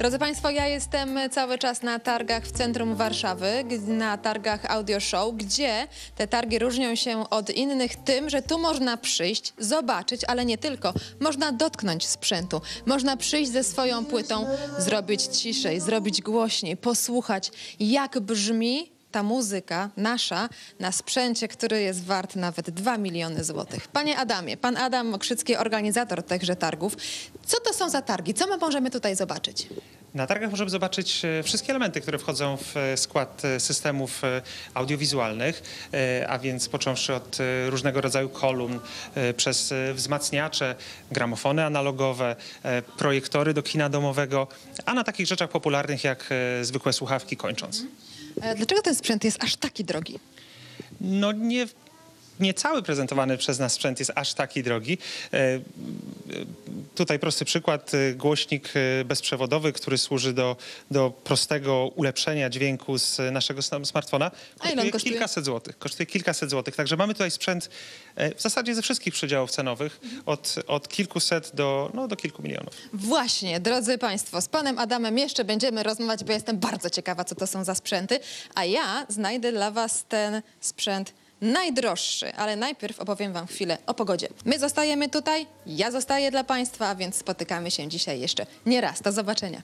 Drodzy Państwo, ja jestem cały czas na targach w centrum Warszawy, na targach Audio Show, gdzie te targi różnią się od innych tym, że tu można przyjść, zobaczyć, ale nie tylko. Można dotknąć sprzętu. Można przyjść ze swoją płytą, zrobić ciszej, zrobić głośniej, posłuchać, jak brzmi ta muzyka nasza na sprzęcie, który jest wart nawet 2 miliony złotych. Panie Adamie, pan Adam Okrzycki, organizator tychże targów. Co to są za targi? Co my możemy tutaj zobaczyć? Na targach możemy zobaczyć e, wszystkie elementy, które wchodzą w e, skład e, systemów audiowizualnych, a więc począwszy od różnego rodzaju kolumn, przez wzmacniacze, gramofony analogowe, projektory do kina domowego, a na takich rzeczach popularnych jak zwykłe słuchawki kończąc. E, Dlaczego ten sprzęt jest aż taki drogi? No nie, nie cały prezentowany przez nas sprzęt jest aż taki drogi. E, e, Tutaj prosty przykład, e, głośnik bezprzewodowy, który służy do, do prostego ulepszenia dźwięku z naszego sm- smartfona. On kosztuje? kilkaset złotych. Kosztuje kilkaset złotych. Także mamy tutaj sprzęt w zasadzie ze wszystkich przedziałów cenowych, od, od kilkuset do, no, do kilku milionów. Właśnie, drodzy Państwo, z panem Adamem jeszcze będziemy rozmawiać, bo jestem bardzo ciekawa, co to są za sprzęty, a ja znajdę dla was ten sprzęt najdroższy, ale najpierw opowiem wam chwilę o pogodzie. My zostajemy tutaj, ja zostaję dla Państwa, a więc spotykamy się dzisiaj jeszcze nie raz. Do zobaczenia.